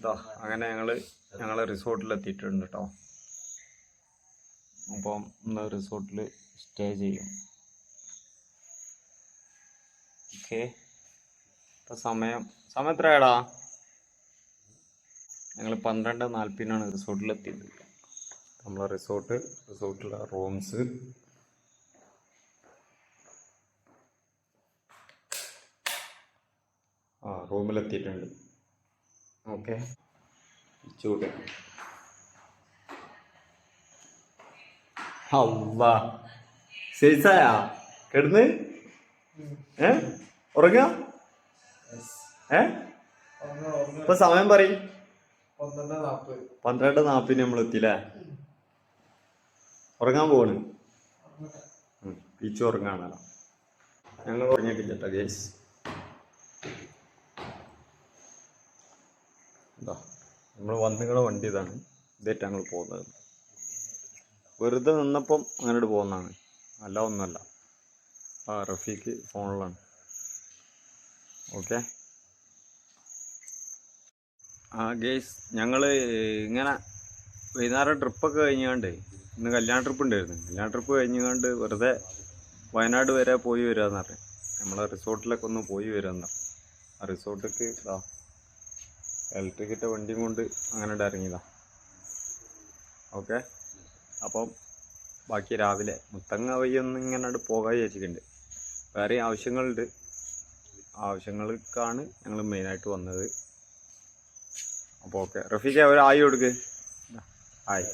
ഇതാ അങ്ങനെ ഞങ്ങൾ റിസോർട്ടിൽ എത്തിയിട്ടുണ്ട് കേട്ടോ അപ്പം ഇന്ന് റിസോർട്ടിൽ സ്റ്റേ ചെയ്യും. ഓക്കെ. ഇപ്പം സമയം സമയം എത്രയാടാ? ഞങ്ങൾ പന്ത്രണ്ട് നാൽപ്പതിനാണ് റിസോർട്ടിൽ എത്തിയത് നമ്മളെ റിസോർട്ട് റിസോർട്ടിലെ റൂംസ്. ആ റൂമിലെത്തിയിട്ടുണ്ട്. ഓക്കെ. ചൂട് അല്ല ശരിസായ കിടന്ന്? ഏ? ഉറങ്ങ? ഏ? ഇപ്പൊ സമയം പറയും. പന്ത്രണ്ട് നാപ്പിന് നമ്മൾ എത്തിയില്ലേ ഉറങ്ങാൻ പോവാണ്. ബീച്ച് ഉറങ്ങാണല്ലോ. ഞങ്ങൾ ഉറങ്ങിയിട്ടില്ല കേട്ടോ ഗേസ് എന്താ നമ്മൾ വന്നുകളെ വണ്ടി ഇതാണ്. ഇതായിട്ട് ഞങ്ങൾ പോകുന്നത്. വെറുതെ നിന്നപ്പം അങ്ങോട്ട് പോകുന്നതാണ്. അല്ല ഒന്നുമല്ല. ആ റഫീക്ക് ഫോണിലാണ്. ഓക്കെ? ആ ഗേസ് ഞങ്ങൾ ഇങ്ങനെ വൈകുന്നേരം ട്രിപ്പൊക്കെ കഴിഞ്ഞാണ്ട് ഇന്ന് കല്യാണ ട്രിപ്പ് ഉണ്ടായിരുന്നു. കല്യാണ ട്രിപ്പ് കഴിഞ്ഞുകൊണ്ട് വെറുതെ വയനാട് വരെ പോയി വരാമെന്ന് പറഞ്ഞു. നമ്മളെ റിസോർട്ടിലൊക്കെ ഒന്ന് പോയി വരാമെന്ന് പറഞ്ഞു. ആ റിസോർട്ടിലേക്ക് ഇതാ ഇലക്ട്രിക്കിന്റെ വണ്ടിയും കൊണ്ട് അങ്ങനെ ഇട്ട് ഇറങ്ങിയതാ. ഓക്കെ അപ്പം ബാക്കി രാവിലെ മുത്തങ്ങ വയ്യൊന്നും ഇങ്ങനെ പോകാൻ വിചാരിച്ചിട്ടുണ്ട്. വേറെ ആവശ്യങ്ങളുണ്ട്. ആവശ്യങ്ങൾക്കാണ് ഞങ്ങൾ മെയിനായിട്ട് വന്നത്. അപ്പോൾ ഓക്കെ റഫീഖ ഒരു ആയി കൊടുക്ക്. ആയി.